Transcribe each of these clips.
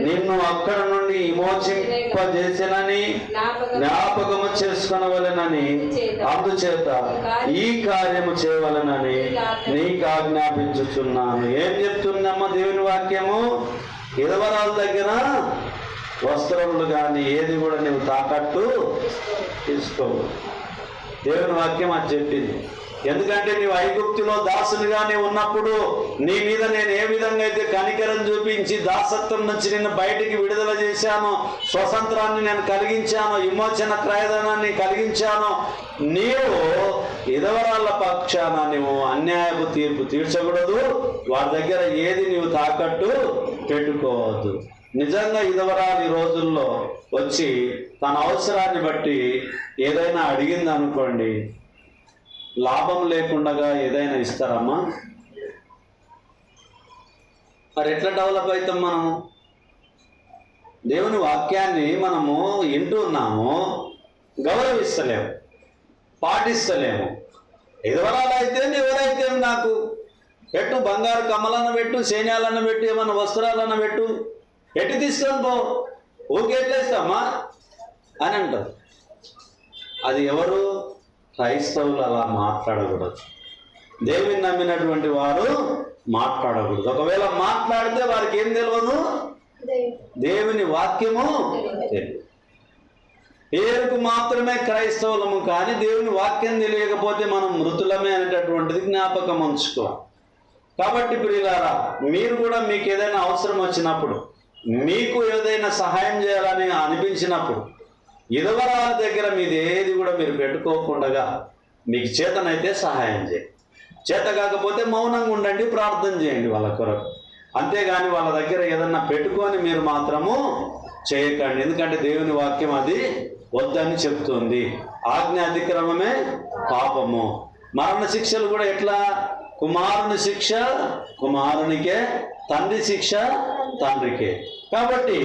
నిన్ను అక్కడ నుండి విమోచింపజేసినని జ్ఞాపకం జ్ఞాపకము చేసుకొనవలెనని అందుచేత ఈ కార్యము చేయవలెనని నీకు ఆజ్ఞాపించుచున్నాను ఏం చెప్తుందమ్మా దేవుని వాక్యము? ఇదవరాల దగ్గర వస్త్రములు కానీ ఏది కూడా నువ్వు తాకట్టు తీసుకోవు దేవుని వాక్యం అది చెప్పింది. ఎందుకంటే నీవు ఐగుప్తులో దాసునిగానే ఉన్నప్పుడు నీ మీద నేను ఏ విధంగా అయితే కనికరం చూపించి దాసత్వం నుంచి నిన్ను బయటికి విడుదల చేశాను స్వతంత్రాన్ని నేను కలిగించాను విమోచన క్రయదనాన్ని కలిగించాను నీవు ఇదవరాళ్ళ పక్షాన నీవు అన్యాయపు తీర్పు తీర్చకూడదు. వారి దగ్గర ఏది నీవు తాకట్టు పెట్టుకోవద్దు. నిజంగా ఇదవరాలు ఈ రోజుల్లో వచ్చి తన అవసరాన్ని బట్టి ఏదైనా అడిగింది అనుకోండి లాభం లేకుండా ఏదైనా ఇస్తారమ్మా. మరి ఎట్లా డెవలప్ అవుతాం మనము? దేవుని వాక్యాన్ని మనము వింటున్నాము గౌరవిస్తలేము పాటిస్తలేము. ఎదువరాలు అయితే ఎవరైతే నాకు? పెట్టు బంగారు కమ్మలను పెట్టు సైన్యాలను పెట్టు ఏమన్నా వస్త్రాలను పెట్టు. ఎటు తీసుకొని పో? ఊకే ఎట్లేస్తామా అని అంటారు. అది ఎవరు? క్రైస్తవులు అలా మాట్లాడకూడదు. దేవుని నమ్మినటువంటి వారు మాట్లాడకూడదు. ఒకవేళ మాట్లాడితే వారికి ఏం తెలియదు దేవుని వాక్యము తెలియదు పేరుకు మాత్రమే క్రైస్తవులము కానీ దేవుని వాక్యం తెలియకపోతే మనం మృతులమే అనేటటువంటిది జ్ఞాపకం ఉంచుకోవాలి. కాబట్టి ప్రియులారా మీరు కూడా మీకు ఏదైనా అవసరం వచ్చినప్పుడు మీకు ఏదైనా సహాయం చేయాలని అనిపించినప్పుడు ఇదవరాల దగ్గర మీది ఏది కూడా మీరు పెట్టుకోకుండా మీకు చేతనైతే సహాయం చేయండి. చేత కాకపోతే మౌనంగా ఉండండి ప్రార్థన చేయండి వాళ్ళ కొరకు. అంతేగాని వాళ్ళ దగ్గర ఏదన్నా పెట్టుకొని మీరు మాత్రము చేయకండి. ఎందుకంటే దేవుని వాక్యం అది వద్దని చెప్తుంది. ఆజ్ఞ అతిక్రమమే పాపము. మరణ శిక్షలు కూడా ఎట్లా? కుమారుని శిక్ష కుమారునికే తండ్రి శిక్ష తండ్రికే. కాబట్టి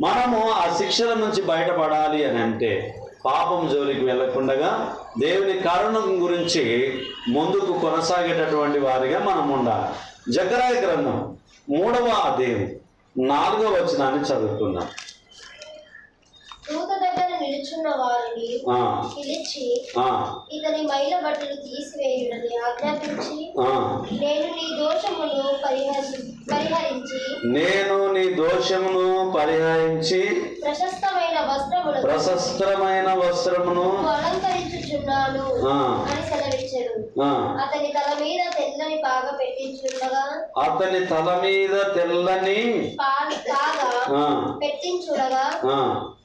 మనము ఆ శిక్షల నుంచి బయటపడాలి అని అంటే పాపం జోలికి వెళ్ళకుండా దేవుని కరుణ గురించి ముందుకు కొనసాగేటటువంటి వారిగా మనం ఉండాలి. జకరాయ గ్రంథం మూడవ అధ్యాయం నాలుగవ వచనాన్ని చదువుకున్నాం నిలుచున్న వారిని పిలిచి ఇతని మైల బట్టలు తీసివేయుడని ఆజ్ఞాపించి. నేను నీ దోషమును పరిహరి పరిహరించి నేను నీ దోషమును పరిహరించి ప్రశస్తమైన వస్త్రములను ప్రశస్త్రమైన వస్త్రమును అలంకరించుచున్నాను. అని సెలవిచ్చాడు అతని తల మీద తెల్లని పాగ పెట్టించుండగా అతని తల మీద తెల్లని పాగ పెట్టించుడగా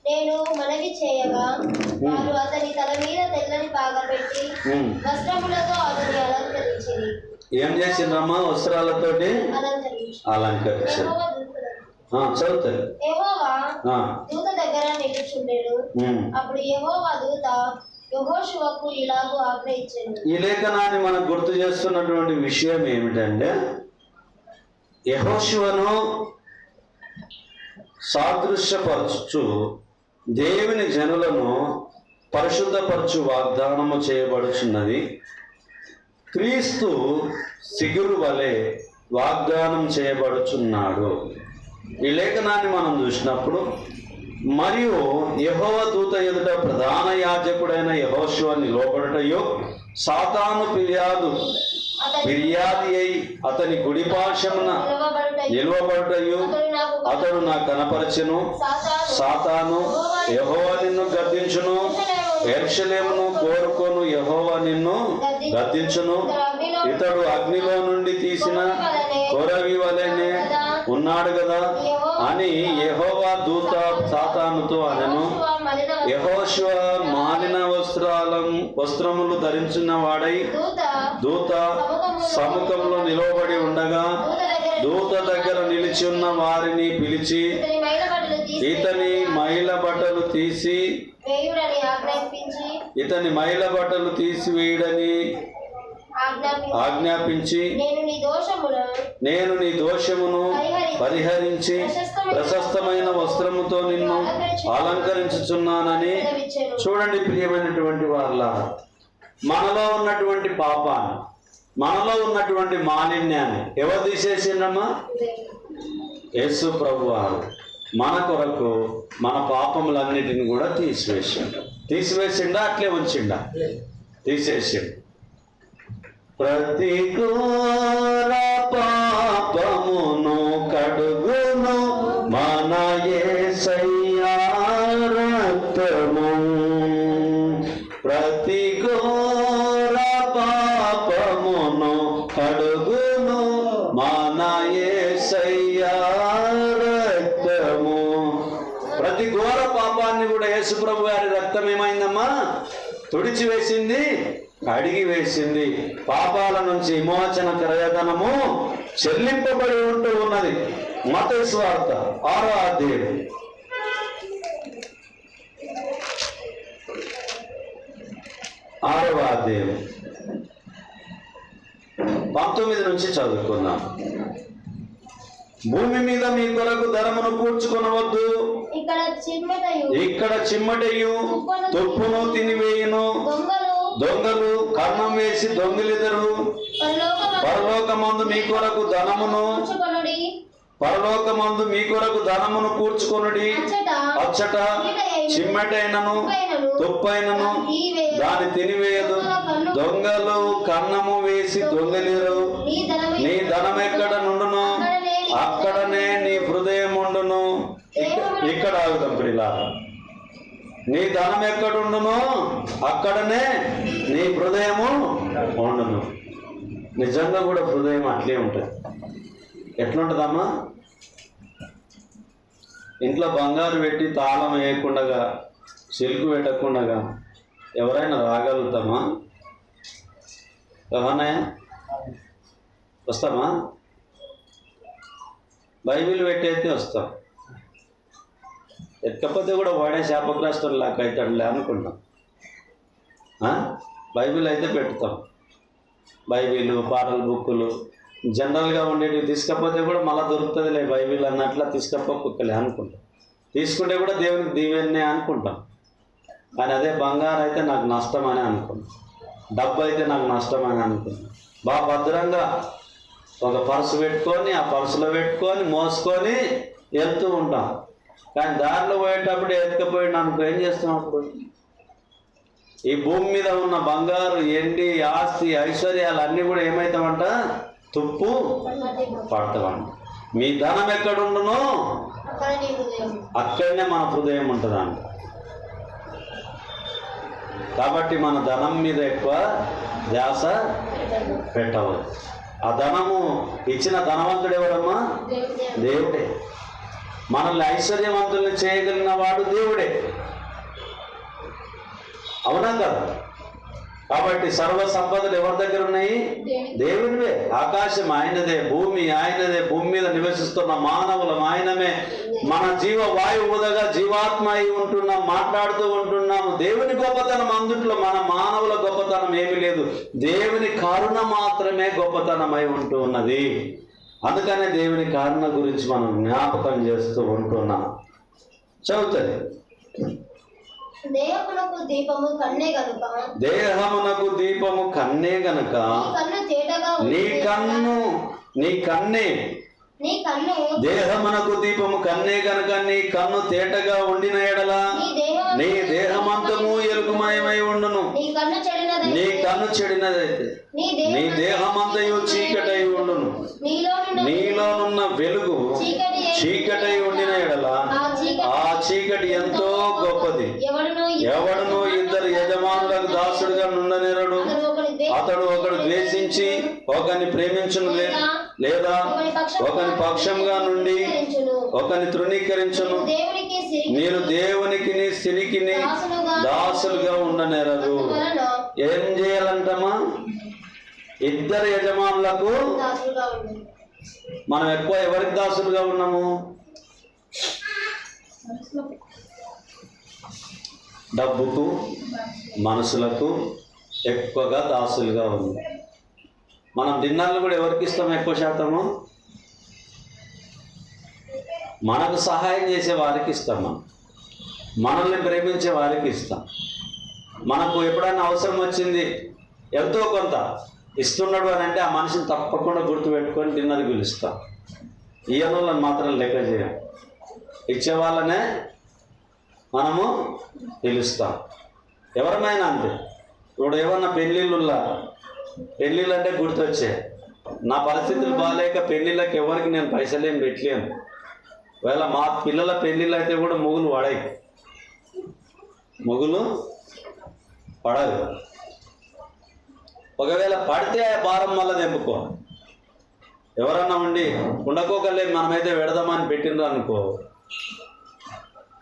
నేను మనవి చేయగా వారు అతని తల మీద తెల్లని పాగ పెట్టి. వస్త్రములతో అతని అలంకరించింది ఏం చేసిండ్రమ్మా వస్త్రాలతోటి? అలంకరించి అలంకరించారు. చదువుతారు యెహోవా దూత దగ్గర నిలుచుండెను. ఉమ్. అప్పుడు యెహోవా దూత యెహోషువకు ఇలాగూ ఆజ్ఞ ఈ లేఖనాన్ని మనకు గుర్తు చేస్తున్నటువంటి విషయం ఏమిటంటే యహోశివను సాదృశ్యపరచు దేవుని జనులను పరిశుద్ధపరచు వాగ్దానము చేయబడుచున్నది. క్రీస్తు సిగురు వలె వాగ్దానం చేయబడుచున్నాడు. ఈ లేఖనాన్ని మనం చూసినప్పుడు మరియు యహోవ దూత ఎదుట ప్రధాన యాజకుడైన యహోశివ నిలవబడటయో సాతాను ఫిర్యాదు ఫిర్యాది అయి అతని గుడిపాశమున నిలవబడటయు అతడు నా కనపరచెను. సాతాను. యహోవ నిన్ను గద్దించును. ఎర్షలేమును కోరుకొను యహోవ నిన్ను గద్దించును. ఇతడు అగ్నిలో నుండి తీసిన కొరవి వలెనే ఉన్నాడు కదా. అని యహోవా దూత సాతానుతో అనెను. యహోశివ మాలిన వస్త్రాలం వస్త్రములు ధరించిన వాడై దూత దూత సముఖంలో నిలవబడి ఉండగా దూత దగ్గర దూత దగ్గర నిలిచి ఉన్న వారిని పిలిచి ఇతని మైల బట్టలు తీసి ఇతని మైల బట్టలు తీసివేయడని ఆజ్ఞాపించి నేను నీ దోషమును పరిహరించి ప్రశస్తమైన వస్త్రముతో నిన్ను అలంకరించుచున్నానని చూడండి ప్రియమైనటువంటి వాళ్ళ మనలో ఉన్నటువంటి పాపాన్ని మనలో ఉన్నటువంటి మాలిన్యాన్ని ఎవరు తీసేసిండమ్మా యేసు ప్రభువారు మన కొరకు మన పాపములన్నిటిని కూడా తీసివేసిండు. తీసివేసిండా అట్లే ఉంచిండా? తీసేసిండు. ప్రతి ఘోర పాపమును తుడిచి వేసింది వేసింది పాపాల నుంచి విమోచన ప్రయోజనము చెల్లింపబడి ఉంటూ ఉన్నది. మత స్వార్థ ఆరో అధ్యయుడు ఆరవ అధ్యయం పంతొమ్మిది నుంచి చదువుకున్నాం భూమి మీద మీ కొరకు ధరమును కూర్చుకొనవద్దు. ఇక్కడ చిమ్మటయు. తుప్పును తినివేయును. దొంగలు. దొంగలు కర్ణం వేసి దొంగిలిదరు. పరలోకమందు మీ కొరకు ధనమును. పరలోకమందు మీ కొరకు ధనమును కూర్చుకొనుడి. అచ్చట చిమ్మటైనను. తుప్పైనను. దాని తినివేయదు. దొంగలు కన్నము వేసి దొంగలిరు. నీ ధనం ఎక్కడ నుండును? అక్కడనే నీ హృదయం ఉండును ఇక్క- ఇక్కడ ఆగుదాం ప్రిలా నీ ధనం ఎక్కడుండును అక్కడనే నీ హృదయము ఉండును. నిజంగా కూడా హృదయం అట్లే ఉంటుంది. ఎట్లుంటుందమ్మా? ఇంట్లో బంగారు పెట్టి తాళం వేయకుండా సిల్కు పెట్టకుండా ఎవరైనా రాగలుగుతామా? ఎవరన్నా వస్తామా? బైబిల్ పెట్టయితే వస్తాం. ఎక్కకపోతే కూడా వాడే శాపగ్రస్తుడు లాగా అవుతాడులే అనుకుంటాం బైబిల్ అయితే పెడతాం బైబిల్ పాటల బుక్కులు జనరల్గా ఉండేవి తీసుకపోతే కూడా మళ్ళీ దొరుకుతుందిలే బైబిల్ అన్నట్లా తీసుకపోకలే అనుకుంటాం. తీసుకుంటే కూడా దేవునికి దీవెన్నే అనుకుంటాం. కానీ అదే బంగారం అయితే నాకు నష్టం అని అనుకుంటాం డబ్బు అయితే నాకు నష్టం అని అనుకుంటాం బాగా భద్రంగా ఒక పర్సు పెట్టుకొని ఆ పర్సులో పెట్టుకొని మోసుకొని వెళ్తూ ఉంటాం. కానీ దారిలో పోయేటప్పుడు ఎత్తుకపోయి అనుకో ఏం చేస్తున్నాం అప్పుడు ఈ భూమి మీద ఉన్న బంగారు ఎండి ఆస్తి ఐశ్వర్యాలు అన్నీ కూడా ఏమవుతామంట తుప్పు పడతామంట మీ ధనం ఎక్కడుండునో? అక్కడనే మన హృదయం ఉంటుందంట. కాబట్టి మన ధనం మీద ఎక్కువ ధ్యాస పెట్టవద్దు. ఆ ధనము ఇచ్చిన ధనవంతుడు ఎవరమ్మా? దేవుడే. మనల్ని ఐశ్వర్యవంతుల్ని చేయగలిగిన వాడు దేవుడే. అవునా కదా? కాబట్టి సర్వ సంపదలు ఎవరి దగ్గర ఉన్నాయి? దేవునివే. ఆకాశం ఆయనదే భూమి ఆయనదే భూమి మీద నివసిస్తున్న మానవులం ఆయనమే. మన జీవ వాయువుదగా జీవాత్మ అయి ఉంటున్నాం మాట్లాడుతూ ఉంటున్నాము. దేవుని గొప్పతనం అందుట్లో మన మానవుల గొప్పతనం ఏమీ లేదు. దేవుని కరుణ మాత్రమే గొప్పతనమై ఉంటూ ఉన్నది. అందుకనే దేవుని కరుణ గురించి మనం జ్ఞాపకం చేస్తూ ఉంటున్నాం. చదువుతుంది. దేహమునకు దీపము కన్నే గనుక? దేహమునకు దీపము కన్నే గనక నీ కన్ను నీ కన్ను నీ దేహమునకు దీపము కన్నే గనక నీ కన్ను తేటగా ఉండిన ఎడల నీ దేహం నీ దేహమంతము ఎలుగుమయమై ఉండును. నీ కన్ను నీ కన్ను చెడినదైతే నీ నీ దేహం దేహమంతయు చీకటై ఉండును. నీలోనున్న వెలుగు చీకటి ఉండిన ఎడల ఆ చీకటి ఎంతో గొప్పది. ఎవడును ఇద్దరు యజమానులకు దాసుడుగా నుండనేరడు అతడు ఒకడు ద్వేషించి ఒకరిని ప్రేమించును లేదా ఒకని పక్షంగా నుండి. ఒకని తృణీకరించును. మీరు దేవునికి సిరికి దాసులుగా వలన ఏం చేయాలంటమ్మా? ఇద్దరు యజమానులకు మనం ఎక్కువ ఎవరికి దాసులుగా ఉన్నాము? డబ్బుకు మనసులకు ఎక్కువగా దాసులుగా ఉంది. మనం డిన్నర్లు కూడా ఎవరికి ఇస్తాం ఎక్కువ శాతము? మనకు సహాయం చేసే వారికి ఇస్తాం మనం. మనల్ని ప్రేమించే వారికి ఇస్తాం. మనకు ఎప్పుడైనా అవసరం వచ్చింది ఎంతో కొంత ఇస్తున్నాడు అని అంటే ఆ మనిషిని తప్పకుండా గుర్తుపెట్టుకొని తిన్నది పిలుస్తాం. ఇయ్యనోళ్ళని మాత్రం లెక్క చేయం ఇచ్చే వాళ్ళనే మనము పిలుస్తాం. ఎవరమైనా అంతే. ఇప్పుడు ఏమన్నా పెళ్ళిళ్ళులా పెళ్ళిళ్ళు అంటే గుర్తొచ్చే. నా పరిస్థితులు బాగాలేక పెళ్ళిళ్ళకి ఎవరికి నేను పైసలేం పెట్టలేను. ఒకవేళ మా పిల్లల పెళ్ళిళ్ళు అయితే కూడా మొగులు వాడాయి. మొగులు పడదు. ఒకవేళ పడితే ఆ భారం వల్ల తెంపుకో ఎవరన్నా ఉండి ఉండకోకలే మనమైతే పెడదామని పెట్టిండ్రు అనుకో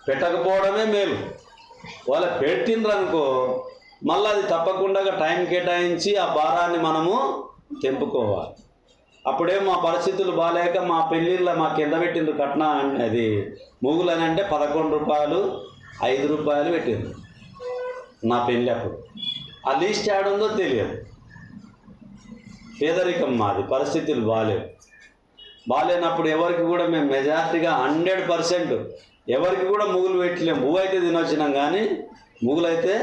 పెట్టకపోవడమే మేలు. వాళ్ళ పెట్టిండ్రు అనుకో మళ్ళీ అది తప్పకుండా టైం కేటాయించి ఆ భారాన్ని మనము తెంపుకోవాలి. అప్పుడే మా పరిస్థితులు బాగాలేక మా పెళ్ళిళ్ళ మా కింద పెట్టిండ్రు కట్న అది మూగులని అంటే పదకొండు రూపాయలు ఐదు రూపాయలు పెట్టిండ్రు. నా పెళ్ళి అప్పుడు. ఆ లిస్ట్ ఉందో తెలియదు. పేదరికం మాది పరిస్థితులు బాగాలేవు బాగాలేనప్పుడు ఎవరికి కూడా మేము మెజార్టీగా హండ్రెడ్ పర్సెంట్ ఎవరికి కూడా ముగ్గులు పెట్టలేము పువ్వు అయితే తినొచ్చినాం కానీ ముగ్గులు అయితే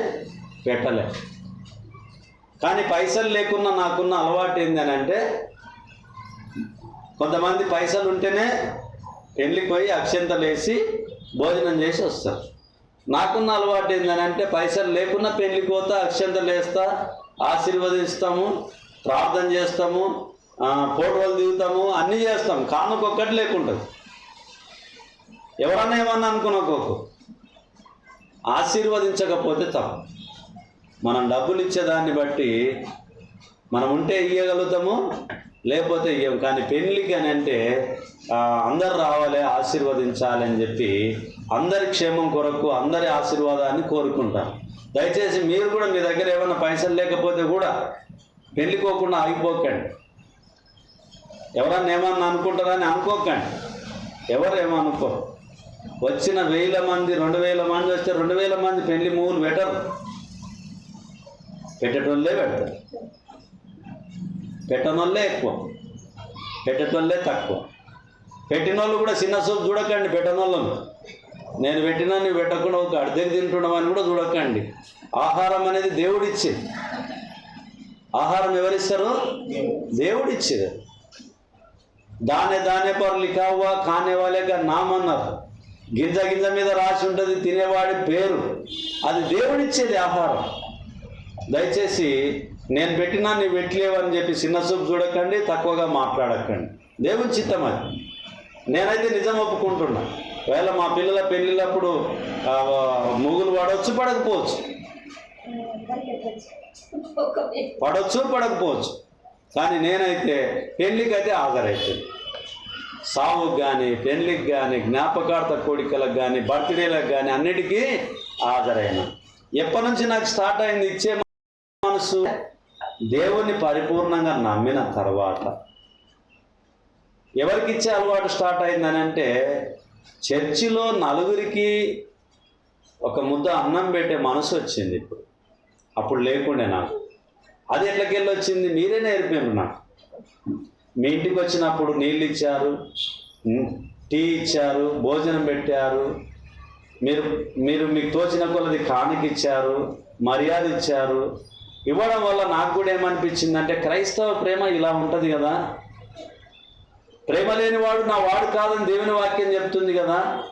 పెట్టలే. కానీ పైసలు లేకున్నా నాకున్న అలవాటు ఏందని అంటే కొంతమంది పైసలు ఉంటేనే పెళ్ళికి పోయి అక్షంతలు వేసి భోజనం చేసి వస్తారు. నాకున్న అలవాటు ఏందని అంటే పైసలు లేకున్నా పెళ్ళి పోతా అక్షంతలు వేస్తా ఆశీర్వదిస్తాము ప్రార్థన చేస్తాము ఫోటోలు దిగుతాము అన్నీ చేస్తాం. కానుకొక్కటి లేకుంటుంది. ఎవరన్నా ఏమన్నా అనుకున్నకోకు ఆశీర్వదించకపోతే తప్పు. మనం డబ్బులు ఇచ్చేదాన్ని బట్టి మనం ఉంటే ఇవ్వగలుగుతాము లేకపోతే ఇవ్వం కానీ పెళ్ళికి అని అంటే అందరు రావాలి ఆశీర్వదించాలి అని చెప్పి అందరి క్షేమం కొరకు అందరి ఆశీర్వాదాన్ని కోరుకుంటాను దయచేసి మీరు కూడా మీ దగ్గర ఏమైనా పైసలు లేకపోతే కూడా పెళ్ళికోకుండా ఆగిపోకండి. ఎవరన్నా ఏమన్నా అనుకుంటారని అనుకోకండి. ఎవరు ఏమనుకో వచ్చిన వేల మంది రెండు వేల మంది వస్తే రెండు వేల మంది పెళ్ళి మూలు పెట్టరు. పెట్టేటోళ్ళే పెడతారు. పెట్టనోళ్ళే ఎక్కువ. పెట్టేటోళ్ళే తక్కువ. పెట్టినోళ్ళు కూడా చిన్న చూపు చూడకండి పెట్టనోళ్ళను. నేను పెట్టినా నువ్వు పెట్టకుండా ఒక అర్ధకి తింటున్నామని కూడా చూడకండి. ఆహారం అనేది దేవుడిచ్చేది ఆహారం ఎవరిస్తారు? దేవుడిచ్చేది. దానే దానే పరు లిఖావా ఖానే నామన్నారు. గింజ గింజ మీద రాసి ఉంటుంది తినేవాడి పేరు. అది దేవుడిచ్చేది ఆహారం. దయచేసి నేను పెట్టినా నీవు పెట్టలేవని చెప్పి చిన్న చూపు చూడకండి తక్కువగా మాట్లాడకండి. దేవుని చిత్తం అది నేనైతే నిజం ఒప్పుకుంటున్నాను ఒకవేళ మా పిల్లల పెళ్ళిళ్ళప్పుడు ముగ్గులు పడవచ్చు పడకపోవచ్చు. పడవచ్చు పడకపోవచ్చు. కానీ నేనైతే పెళ్ళికి అయితే హాజరైతుంది సావుకు కానీ పెళ్ళికి కానీ జ్ఞాపకార్థ కోడికలకు కానీ బర్త్డేలకు కానీ అన్నిటికీ హాజరైన ఎప్పటి నుంచి నాకు స్టార్ట్ అయింది ఇచ్చే మనసు? దేవుని పరిపూర్ణంగా నమ్మిన తర్వాత. ఎవరికి ఇచ్చే అలవాటు స్టార్ట్ అయిందని అంటే చర్చిలో నలుగురికి ఒక ముద్ద అన్నం పెట్టే మనసు వచ్చింది ఇప్పుడు. అప్పుడు లేకుండే నాకు. అది ఎట్లకెళ్ళి వచ్చింది మీరే నేర్పారు నాకు. మీ ఇంటికి వచ్చినప్పుడు నీళ్ళు ఇచ్చారు టీ ఇచ్చారు భోజనం పెట్టారు. మీరు మీరు మీకు తోచిన కొలది కానుక ఇచ్చారు మర్యాద ఇచ్చారు. ఇవ్వడం వల్ల నాకు కూడా ఏమనిపించింది అంటే క్రైస్తవ ప్రేమ ఇలా ఉంటుంది కదా. ప్రేమ లేనివాడు నా వాడు కాదని దేవుని వాక్యం చెప్తుంది కదా.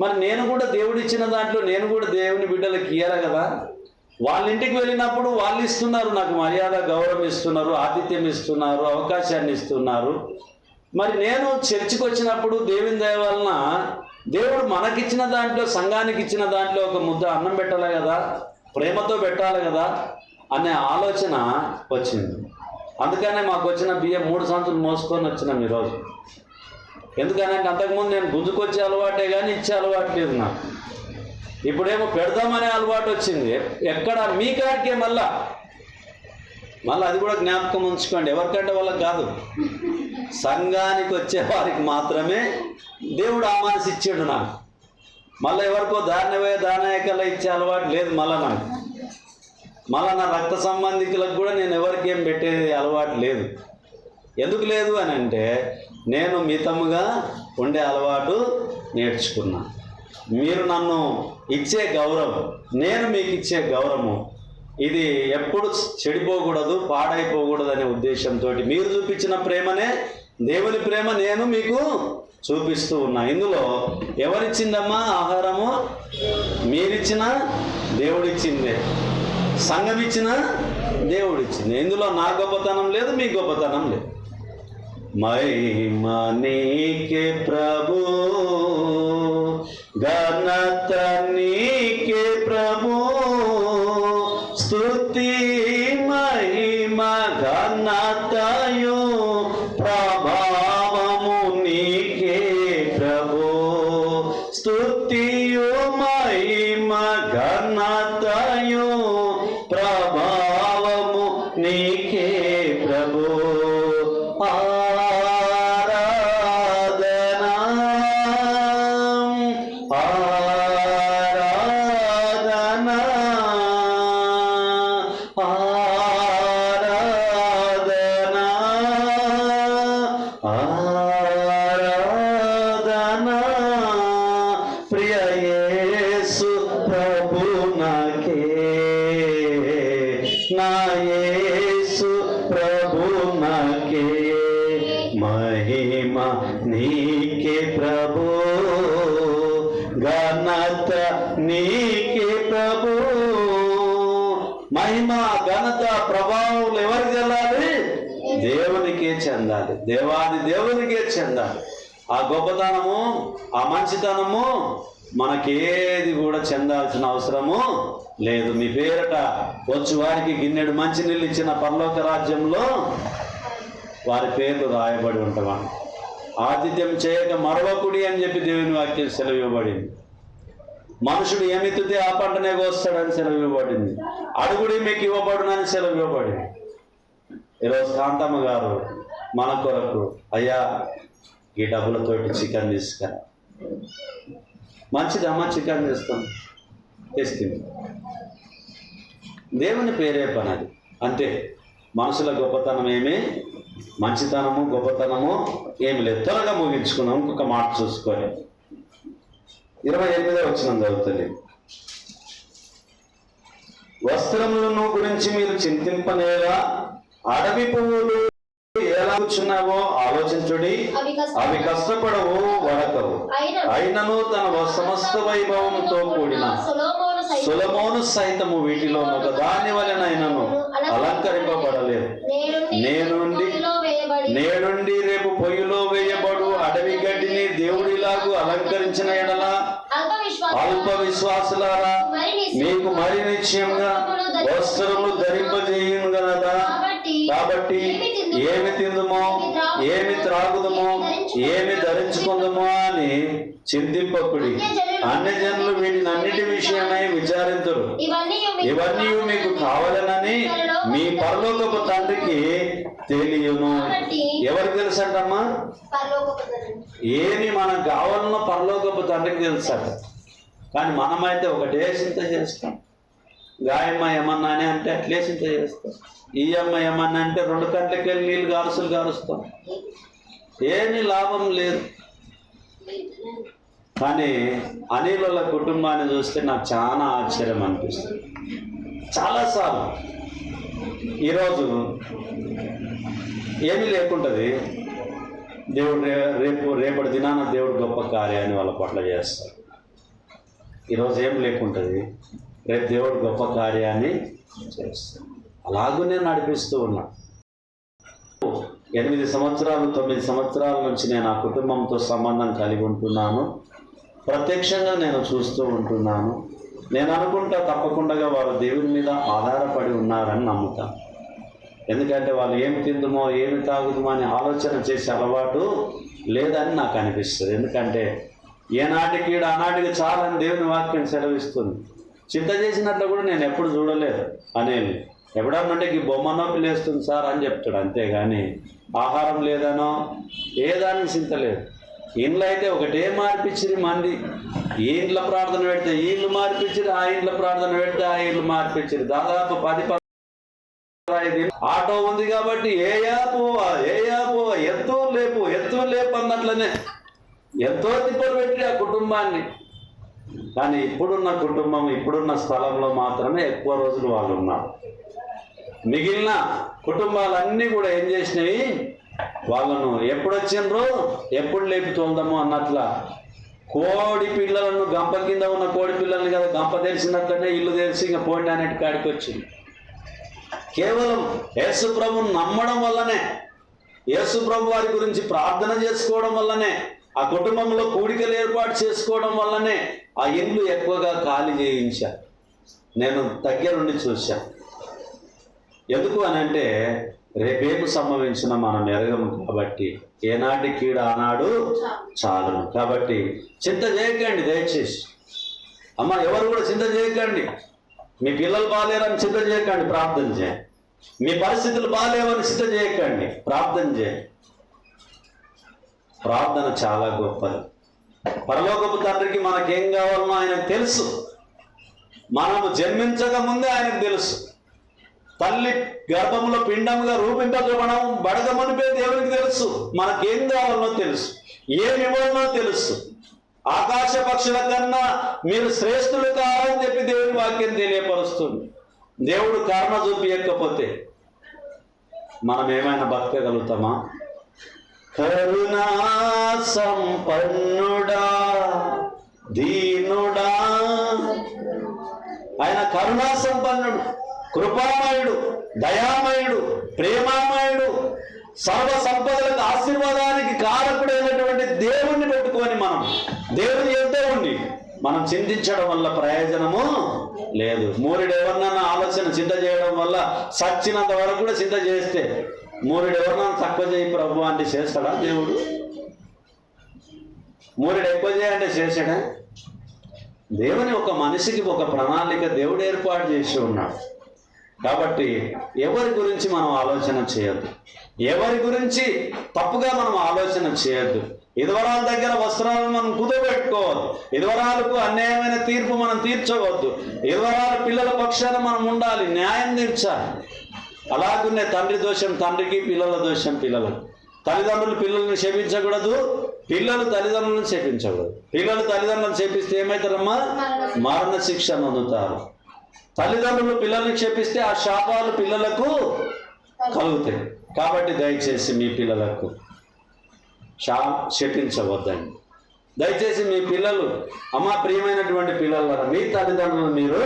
మరి నేను కూడా దేవుడిచ్చిన దాంట్లో నేను కూడా దేవుని బిడ్డలకు ఇయ్యాలి కదా? వాళ్ళ ఇంటికి వెళ్ళినప్పుడు వాళ్ళు ఇస్తున్నారు నాకు మర్యాద గౌరవం ఇస్తున్నారు ఆతిథ్యం ఇస్తున్నారు అవకాశాన్ని ఇస్తున్నారు. మరి నేను చర్చికి వచ్చినప్పుడు దేవుని దయ వలన దేవుడు మనకిచ్చిన దాంట్లో సంఘానికి ఇచ్చిన దాంట్లో ఒక ముద్ద అన్నం పెట్టాలి కదా? ప్రేమతో పెట్టాలి కదా? అనే ఆలోచన వచ్చింది. అందుకనే మాకు వచ్చిన బియ్యం మూడు సంవత్సరాలు మోసుకొని వచ్చినాం ఈరోజు. ఎందుకనంటే అంతకుముందు నేను గుంజుకొచ్చే అలవాటే కానీ ఇచ్చే అలవాటు లేదు నాకు. ఇప్పుడేమో పెడదామనే అలవాటు వచ్చింది. ఎక్కడ మీ కాడికే మళ్ళా. మళ్ళీ అది కూడా జ్ఞాపకం ఉంచుకోండి. ఎవరికంటే వాళ్ళకి కాదు. సంఘానికి వచ్చే వారికి మాత్రమే దేవుడు ఆ మనసు ఇచ్చాడు నాకు. మళ్ళీ ఎవరికో దారిని పోయే దానాయకల్లా ఇచ్చే అలవాటు లేదు మళ్ళీ నాకు. మళ్ళీ నా రక్త సంబంధికులకు కూడా నేను ఎవరికి ఏం పెట్టేది అలవాటు లేదు. ఎందుకు లేదు అని అంటే నేను మితముగా ఉండే అలవాటు నేర్చుకున్నా. మీరు నన్ను ఇచ్చే గౌరవం నేను మీకు ఇచ్చే గౌరవం ఇది ఎప్పుడు చెడిపోకూడదు పాడైపోకూడదు అనే ఉద్దేశంతో మీరు చూపించిన ప్రేమనే దేవుని ప్రేమ నేను మీకు చూపిస్తూ ఉన్నా. ఇందులో ఎవరిచ్చిందమ్మా ఆహారము? మీరిచ్చిన దేవుడిచ్చిందే. సంఘం ఇచ్చిన దేవుడిచ్చింది ఇందులో నా గొప్పతనం లేదు మీ గొప్పతనం లేదు. మహిమ నీకే ప్రభు ఘనత naked. అది దేవునికే చెందాలి. ఆ గొప్పతనము ఆ మంచితనము మనకేది కూడా చెందాల్సిన అవసరము లేదు. మీ పేరట వచ్చి వారికి గిన్నెడు మంచినీళ్ళు ఇచ్చిన పరలోక రాజ్యంలో వారి పేర్లు రాయబడి ఉంటామా ఆతిథ్యం చేయక మరవకుడి అని చెప్పి దేవుని వాక్యం సెలవు ఇవ్వబడింది మనుషుడు ఏమిత్తితే ఆ పంటనే కోస్తాడని సెలవు ఇవ్వబడింది అడుగుడి మీకు ఇవ్వబడునని సెలవు ఇవ్వబడింది ఈరోజు కాంతమ్మ గారు మన కొరకు అయ్యా ఈ డబ్బులతోటి చికెన్ తీసుకురా. మంచిదమ్మా చికెన్ తెస్తాం. తెస్తుంది దేవుని పేరే పని అది అంతే మనుషుల గొప్పతనం ఏమి? మంచితనము గొప్పతనము ఏమి లేదు. త్వరగా ముగించుకున్నాం. ఇంకొక మాట చూసుకొని. ఇరవై ఎనిమిదో వచ్చిన జరుగుతుంది వస్త్రములను గురించి మీరు చింతింపనేలా అడవి పువ్వులు కూర్చున్నావో ఆలోచించుడి. అవి కష్ట అవి కష్టపడవు వడకవు. అయిన అయినను తన సమస్త వైభవంతో కూడిన సొలొమోను సైతం. సులమోను సైతము వీటిలో ఒక దాని వలనైనను అలంకరింపబడలేదు. నేనుండి నేడుండి రేపు పొయ్యిలో వేయబడు. అడవి గడ్డిని దేవుడిలాగు అలంకరించిన ఎడల అల్ప విశ్వాసం అల్ప విశ్వాసులారా మీకు మరి నిశ్చయంగా వస్త్రములు ధరింపజేయును గలదా కాబట్టి ఏమి తిందుమో ఏమి త్రాగుదమో ఏమి ధరించుకుందమో అని చింతింపకుడి. అన్ని జనులు వీటిని అన్నిటి విషయమై విచారింతురు. ఇవన్నీ మీకు కావాలనని మీ పరలోకపు తండ్రికి తెలియను. ఎవరికి తెలుసంటమ్మా. ఏమి మనకు కావాలనో పరలోకపు తండ్రికి తెలుసట. కానీ మనమైతే ఒకటే చింత చేస్తాం. గాయమ్మ ఏమన్నా అని అంటే అట్లే చింత చేస్తాం. ఈ అమ్మ ఏమన్నా అంటే రెండు కంట్లకి వెళ్ళి నీళ్ళు గారుసులు గారుస్తాం. ఏమీ లాభం లేదు. కానీ అనిల కుటుంబాన్ని చూస్తే నాకు చాలా ఆశ్చర్యం అనిపిస్తుంది. చాలాసార్లు ఈరోజు ఏమీ లేకుంటుంది. దేవుడు రే- రేపు రేపటి దినాన దేవుడు గొప్ప కార్యాన్ని వాళ్ళ పట్ల చేస్తారు ఈరోజు ఏం లేకుంటుంది? రేపు దేవుడు గొప్ప కార్యాన్ని చేస్తాడు. అలాగూ నేను నడిపిస్తూ ఉన్నాడు ఎనిమిది సంవత్సరాలు తొమ్మిది సంవత్సరాల నుంచి నేను ఆ కుటుంబంతో సంబంధం కలిగి ఉంటున్నాను. ప్రత్యక్షంగా నేను చూస్తూ ఉంటున్నాను. నేను అనుకుంటా తప్పకుండా వారు దేవుని మీద ఆధారపడి ఉన్నారని నమ్ముతాను. ఎందుకంటే వాళ్ళు ఏమి తిందుమో ఏమి తాగుదుమో అని ఆలోచన చేసే అలవాటు లేదని నాకు అనిపిస్తుంది. ఎందుకంటే ఏనాటికి ఆనాటికి చాలని దేవుని వాక్యం సెలవిస్తుంది. చింత చేసినట్లు కూడా నేను ఎప్పుడు చూడలేదు. అనేది ఎప్పుడన్నంటే ఈ బొమ్మ నొప్పి లేస్తుంది సార్ అని చెప్తాడు అంతేగాని ఆహారం లేదనో ఏ దానికి చింత లేదు. ఇండ్లు అయితే ఒకటే మార్పిచ్చిరి మంది. ఈ ఇంట్లో ప్రార్థన పెడితే ఈ ఇండ్లు మార్పిచ్చిరి ఆ ఇంట్లో ప్రార్థన పెడితే ఆ ఇండ్లు మార్పిచ్చిరి. దాదాపు పది పది ఆటో ఉంది కాబట్టి ఏ యాపు ఏ యాపు ఎత్తు లేపు ఎత్తు లేపు అన్నట్లనే. ఎంతో తిప్పలు పెట్టి ఆ కుటుంబాన్ని. కానీ ఇప్పుడున్న కుటుంబం ఇప్పుడున్న స్థలంలో మాత్రమే ఎక్కువ రోజులు వాళ్ళు ఉన్నారు. మిగిలిన కుటుంబాలన్నీ కూడా ఏం చేసినవి? వాళ్ళను ఎప్పుడు వచ్చిండ్రు ఎప్పుడు లేపి తోలుదాము అన్నట్లా. కోడి పిల్లలను గంప కింద ఉన్న కోడి పిల్లల్ని కదా గంప తెలిసినట్లనే ఇల్లు తెలిసి ఇంకా పోండి అనేటి కాడికి వచ్చింది. కేవలం యేసుప్రభు నమ్మడం వల్లనే యేసుప్రభు వారి గురించి ప్రార్థన చేసుకోవడం వల్లనే ఆ కుటుంబంలో కూడికలు ఏర్పాటు చేసుకోవడం వల్లనే ఆ ఇల్లు ఎక్కువగా ఖాళీ చేయించా. నేను దగ్గరుండి చూశా. ఎందుకు అని అంటే రేపేపు సంభవించిన మనం ఎరగము కాబట్టి ఏనాటి కీడు ఆనాడు చాలును కాబట్టి చింత చేయకండి దయచేసి. అమ్మ ఎవరు కూడా చింత చేయకండి మీ పిల్లలు బాగాలేరని చింత చేయకండి ప్రార్థన చేయండి. మీ పరిస్థితులు బాగాలేవని చింత చేయకండి ప్రార్థన చేయండి. ప్రార్థన చాలా గొప్పది. పరలోకపు తండ్రికి మనకేం కావాలనో ఆయనకు తెలుసు. మనము జన్మించక ముందే ఆయనకు తెలుసు. తల్లి గర్భంలో పిండముగా రూపింపబడం బడగమనిపే దేవునికి తెలుసు. మనకేం కావాలనో తెలుసు. ఏమి ఇవ్వాలనో తెలుసు. ఆకాశ పక్షుల కన్నా మీరు శ్రేష్ఠులు కావాలని చెప్పి దేవుని వాక్యం తెలియపరుస్తుంది. దేవుడు కర్మ చూపియకపోతే మనం ఏమైనా బతకగలుగుతామా? కరుణా సంపన్నుడా దీనుడా. ఆయన కరుణా సంపన్నుడు కృపామయుడు దయామయుడు ప్రేమామయుడు సర్వ సంపదలకు ఆశీర్వాదానికి కారకుడైనటువంటి దేవుణ్ణి పెట్టుకొని మనం దేవుని ఎంతో ఉండి మనం చింతించడం వల్ల ప్రయోజనము లేదు. మూరుడు ఎవరినన్నా ఆలోచన చింత చేయడం వల్ల సచ్చినంత వరకు కూడా చింత చేస్తే మూరుడు ఎవరినన్నా తక్కువ చేయి ప్రభు అంటే చేస్తాడా దేవుడు? మూరుడు ఎక్కువ చేయంటే చేశాడా? దేవుని ఒక మనిషికి ఒక ప్రణాళిక దేవుడు ఏర్పాటు చేసి ఉన్నాడు. కాబట్టి ఎవరి గురించి మనం ఆలోచన చేయొద్దు. ఎవరి గురించి తప్పుగా మనం ఆలోచన చేయొద్దు. ఇదివరాల దగ్గర వస్త్రాలను మనం కుదబెట్టుకోవద్దు ఇదివరాలకు అన్యాయమైన తీర్పు మనం తీర్చవద్దు. ఇదివరాల పిల్లల పక్షాన మనం ఉండాలి న్యాయం తీర్చాలి. అలాగున్నే తండ్రి దోషం తండ్రికి పిల్లల దోషం పిల్లలకు. తల్లిదండ్రులు పిల్లల్ని క్షమించకూడదు పిల్లలు తల్లిదండ్రులను క్షమించకూడదు. పిల్లలు తల్లిదండ్రులను క్షమిస్తే ఏమవుతారమ్మా మరణ శిక్ష అందుతారు తల్లిదండ్రులు పిల్లల్ని క్షమిస్తే ఆ శాపాలు పిల్లలకు కలుగుతాయి. కాబట్టి దయచేసి మీ పిల్లలకు శా క్షపించవద్దండి దయచేసి మీ పిల్లలు అమ్మ ప్రియమైనటువంటి పిల్లల మీ తల్లిదండ్రులను మీరు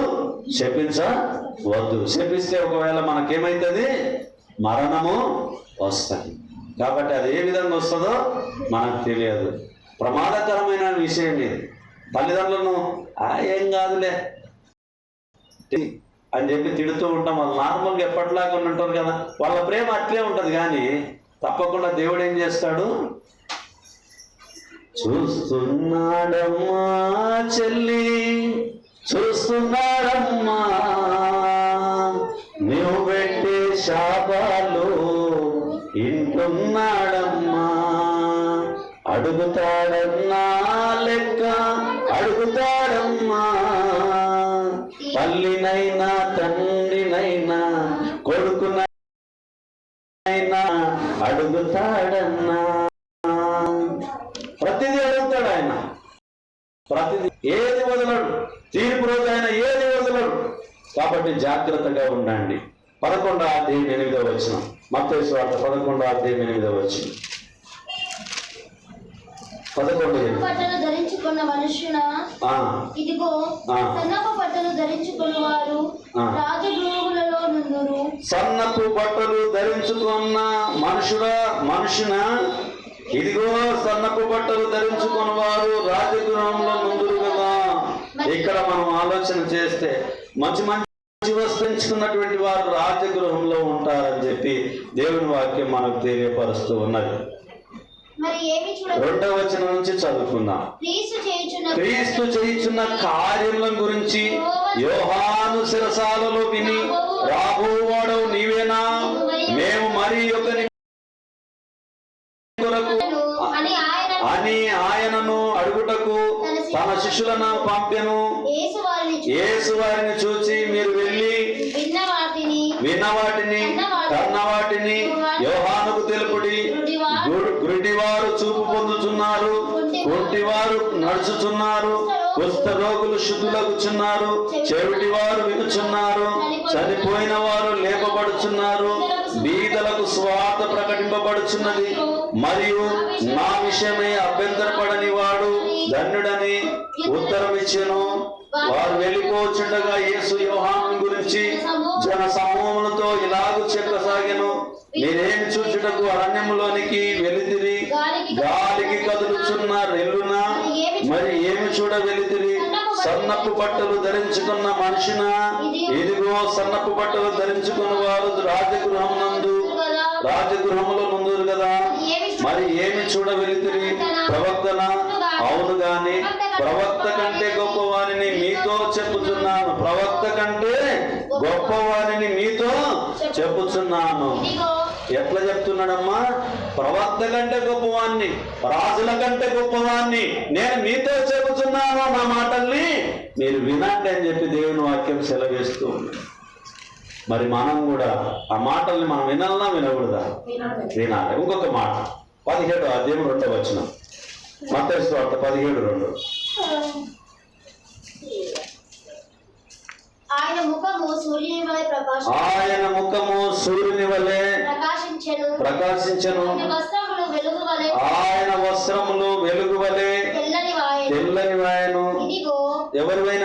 శపించవద్దు. శపిస్తే ఒకవేళ మనకేమవుతుంది మరణము వస్తుంది. కాబట్టి అది ఏ విధంగా వస్తుందో మనకు తెలియదు. ప్రమాదకరమైన విషయం ఇది. తల్లిదండ్రులను ఏం కాదులే. అని చెప్పి తిడుతూ ఉంటాం. వాళ్ళు నార్మల్గా ఎప్పటిలాగా ఉంటారు కదా. వాళ్ళ ప్రేమ అట్లే ఉంటుంది. కానీ తప్పకుండా దేవుడు ఏం చేస్తాడు? చూస్తున్నాడమ్మా చెల్లి చూస్తున్నాడమ్మా. నువ్వు పెట్టే శాపాలు ఇంటున్నాడమ్మా. అడుగుతాడన్నా లెక్క అడుగుతాడమ్మా. తల్లినైనా తండ్రినైనా కొడుకునైనా అడుగుతాడన్నా. ఏది వదలడు? తీర్పు రోజు ఆయన ఏది వదలడు? కాబట్టి జాగ్రత్తగా ఉండండి. పదకొండో అధ్యాయం ఎనిమిదో వచ్చిన మత్తయి వార్త పదకొండో అధ్యాయం ఎనిమిదో వచ్చిన పదకొండు ఎనిమిది. బట్టలు ధరించుకున్న మనుషుల? ఆ, ఇదిగో ఆ. సన్నపు బట్టలు ధరించుకున్న వారు ఆ. రాజగృహములలో నుండురు. సన్నపు బట్టలు ధరించుకున్న మనుషుల మనుషున? ఇదిగో సన్నపు బట్టలు ధరించుకున్న వారు రాజగృహంలో కదా ఇక్కడ మనం ఆలోచన చేస్తే మంచి మంచి వస్త్రించుకున్నటువంటి వారు రాజగృహంలో ఉంటారని చెప్పి దేవుని వాక్యం మనకు తెలియపరుస్తూ ఉన్నది. రెండవ వచనం నుంచి చదువుకుందాం. క్రీస్తు చేయుచున్న క్రీస్తు చేయుచున్న కార్యముల గురించి యోహాను శిరసాలలో విని రాబోవాడవు నీవేనా? మేము మరి ఒకరి శిష్యులను పంపెను యేసు వారిని చూచి మీరు వెళ్ళి విన్న వాటిని కన్న వాటిని యోహానుకు తెలుపుడి. గుడి- గుడ్డివారు చూపు పొందుతున్నారు కుంటివారు నడుచుచున్నారు కుష్ఠ రోగులు శుద్ధులగుచున్నారు చెవిటి వారు వినుచున్నారు చనిపోయిన వారు లేపబడుచున్నారు బీదలకు స్వార్థ ప్రకటింపబడుచున్నది. మరియు నా విషయమై అభ్యంతరపడని వాడు ధన్యుడని ఉత్తరం ఇచ్చెను వారు వెళ్ళిపోచుండగా యేసు యోహాను గురించి జన సమూహములతో ఇలాగూ చెప్పసాగెను. నేనేమి చూచుటకు అరణ్యములోనికి వెలితిరి గాలికి కదులుచున్న రెల్లున మరి ఏమి చూడ వెలితిరి సన్నపు బట్టలు ధరించుకున్న మనిషిన ఇదిగో సన్నపు బట్టలు ధరించుకున్న వారు రాజగృహమునందు రాజగృహములో ముందురు కదా? మరి ఏమి చూడ వెలితిరి ప్రవక్తన? అవును గాని ప్రవక్త కంటే గొప్పవారిని మీతో చెప్పుచున్నాను. ప్రవక్త కంటే గొప్పవారిని మీతో చెప్పుచున్నాను. ఎట్లా చెప్తున్నాడమ్మా? ప్రవక్త కంటే గొప్పవాణ్ణి రాజుల కంటే గొప్పవాణ్ణి నేను మీతో చెబుతున్నాను నా మాటల్ని మీరు వినండి అని చెప్పి దేవుని వాక్యం సెలవేస్తూ మరి మనం కూడా ఆ మాటల్ని మనం వినాలన్నా వినకూడదా? వినాలి. ఇంకొక మాట. పదిహేడు అధ్యాయం రెండవ వచ్చిన వార్త పదిహేడు రెండు. ఆయన ముఖము సూర్యుని వలె ప్రకాశం ఆయన ముఖము సూర్యుని వలె ప్రకాశించెను. ప్రకాశించను. ఆయన వస్త్రములు వెలుగు వలె ఆయన వస్త్రములు వెలుగు వలె తెల్లని వాయు తెల్లని వాయను. ఇదిగో ఎవరివైన